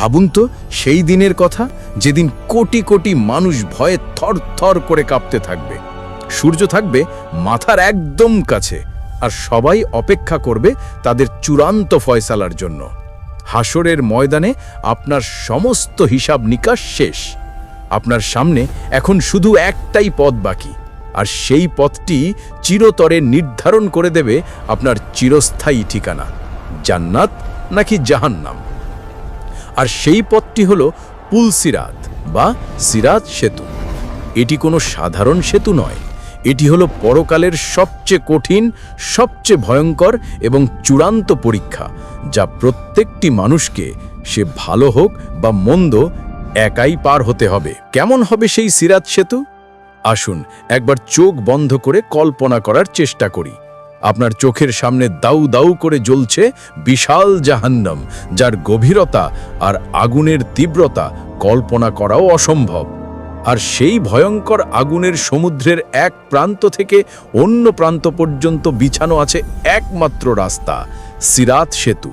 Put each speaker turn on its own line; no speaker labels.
ভাবুন তো, সেই দিনের কথা যেদিন কোটি কোটি মানুষ ভয়ে থর থর করে কাঁপতে থাকবে। সূর্য থাকবে মাথার একদম কাছে আর সবাই অপেক্ষা করবে তাদের চূড়ান্ত ফয়সালার জন্য। হাসরের ময়দানে আপনার সমস্ত হিসাব নিকাশ শেষ। আপনার সামনে এখন শুধু একটাই পথ বাকি আর সেই পথটি চিরতরে নির্ধারণ করে দেবে আপনার চিরস্থায়ী ঠিকানা, জান্নাত নাকি জাহান্নাম। আর সেই পথটি হল পুল সিরাত বা সিরাত সেতু। এটি কোনো সাধারণ সেতু নয়। এটি হলো পরকালের সবচেয়ে কঠিন, সবচেয়ে ভয়ঙ্কর এবং চূড়ান্ত পরীক্ষা, যা প্রত্যেকটি মানুষকে, সে ভালো হোক বা মন্দ, একাই পার হতে হবে। কেমন হবে সেই সিরাত সেতু? আসুন একবার চোখ বন্ধ করে কল্পনা করার চেষ্টা করি। আপনার চোখের সামনে দাউ দাউ করে জ্বলছে বিশাল জাহান্নাম, যার গভীরতা আর আগুনের তীব্রতা কল্পনা করাও অসম্ভব। আর সেই ভয়ঙ্কর আগুনের সমুদ্রের এক প্রান্ত থেকে অন্য প্রান্ত পর্যন্ত বিছানো আছে একমাত্র রাস্তা, সিরাত সেতু।